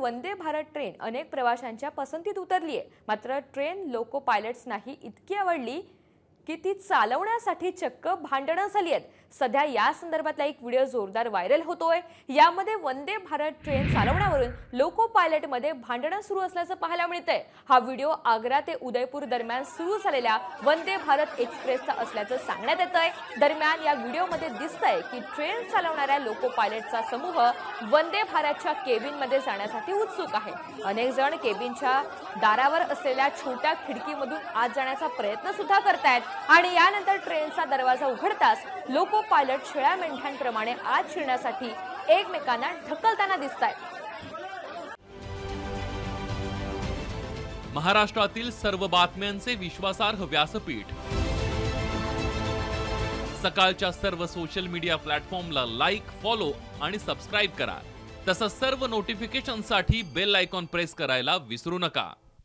Vande Bharat train अनेक प्रवाशांच्या पसंतीत उतरली आहे. मात्र ट्रेन लोको पायलट्सनाही इतकी आवडली की ती चालवण्यासाठी चक्क भांडणं झाली आहेत. सध्या या संदर्भातला एक व्हिडिओ जोरदार व्हायरल होतोय. यामध्ये वंदे भारत ट्रेन चालवण्यावरून लोको पायलटमध्ये भांडणं सुरू असल्याचं पाहायला मिळतंय. हा व्हिडिओ आग्रा ते उदयपूर दरम्यान सुरू झालेल्या वंदे भारत एक्सप्रेसचा असल्याचं सांगण्यात येत आहे दरम्यान या व्हिडिओमध्ये दिसतंय की ट्रेन चालवणाऱ्या लोको पायलटचा समूह वंदे भारतच्या केबिनमध्ये जाण्यासाठी उत्सुक आहे. अनेक जण केबिनच्या दारावर असलेल्या छोट्या खिडकीमधून आत जाण्याचा प्रयत्न सुद्धा करतायत. आणि यानंतर ट्रेनचा दरवाजा उघडताच लोको पायलट शेळ्या मेंढ्यांप्रमाणे आत शिरण्यासाठी एकमेकांना ढकलताना दिसत महाराष्ट्रातील सर्व बातम्यांचे विश्वासार्ह व्यासपीठ. सकाळच्या सर्व सोशल मीडिया प्लॅटफॉर्मला लाईक फॉलो आणि सबस्क्राईब करा. तसंच सर्व नोटिफिकेशनसाठी बेल आयकॉन प्रेस करायला विसरू नका.